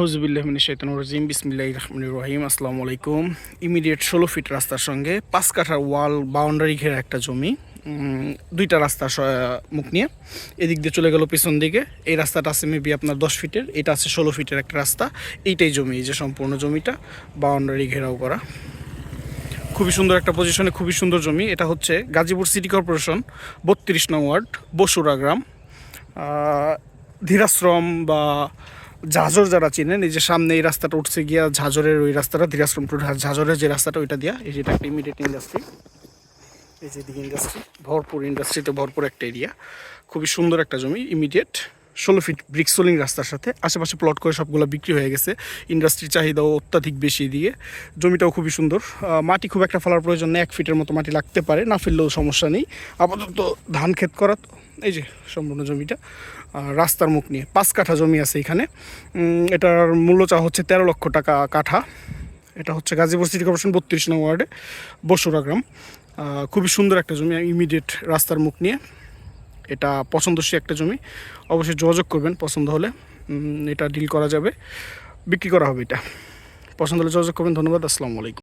আউজবিল্লাহমিন শৈতান রাজিম বিসমিল্লাহ রহমান রহিম, আসসালামু আলাইকুম। ইমিডিয়েট ষোলো ফিট রাস্তার সঙ্গে পাঁচ কাঠার ওয়াল বাউন্ডারি ঘেরা একটা জমি দুইটা রাস্তা মুখ নিয়ে। এদিক দিয়ে চলে গেল পিছন দিকে। এই রাস্তাটা আছে মেবি আপনার দশ ফিটের এটা আছে ষোলো ফিটের একটা রাস্তা। এইটাই জমি, এই যে সম্পূর্ণ জমিটা বাউন্ডারি ঘেরাও করা। খুবই সুন্দর একটা পজিশনে খুবই সুন্দর জমি। এটা হচ্ছে গাজীপুর সিটি কর্পোরেশন বত্রিশ নং ওয়ার্ড, বসুরা গ্রাম। ধীরাশ্রম বা ঝাঁঝর যারা চিনেন, এই যে সামনে এই রাস্তাটা উঠছে গিয়া ঝাঁঝরের ওই রাস্তাটা ধীরাশ্রম টু ঝাঁঝরের যে রাস্তাটা, ওইটা দিয়া, এই যে এটা একটা ইমিডিয়েট ইন্ডাস্ট্রি এই যে দিকে ইন্ডাস্ট্রি ভরপুর ইন্ডাস্ট্রিতে ভরপুর একটা এরিয়া খুবই সুন্দর একটা জমি ইমিডিয়েট ষোলো ফিট ব্রিক সোলিং রাস্তার সাথে, আশেপাশে প্লট করে সবগুলো বিক্রি হয়ে গেছে ইন্ডাস্ট্রির চাহিদাও অত্যাধিক বেশি দিয়ে জমিটাও খুবই সুন্দর মাটি খুব একটা ফেলার প্রয়োজন নেই, এক ফিটের মতো মাটি লাগতে পারে, না ফেললেও সমস্যা নেই, আপাতত ধান ক্ষেত করা তো। এই যে সম্পূর্ণ জমিটা রাস্তার মুখ নিয়ে পাঁচ কাঠা জমি আছে এখানে। এটার মূল্য চা হচ্ছে তেরো লক্ষ টাকা কাঠা। এটা হচ্ছে গাজীপুর সিটি কর্পোরেশন বত্রিশ নং ওয়ার্ডে, বসুরা গ্রাম। খুবই সুন্দর একটা জমি, ইমিডিয়েট রাস্তার মুখ নিয়ে। এটা পছন্দসী একটা জমি। অবশ্যই যোগাযোগ করবেন, পছন্দ হলে। এটা ডিল করা যাবে, বিক্রি করা হবে এটা। পছন্দ হলে যোগাযোগ করবেন। ধন্যবাদ, আসসালামু আলাইকুম।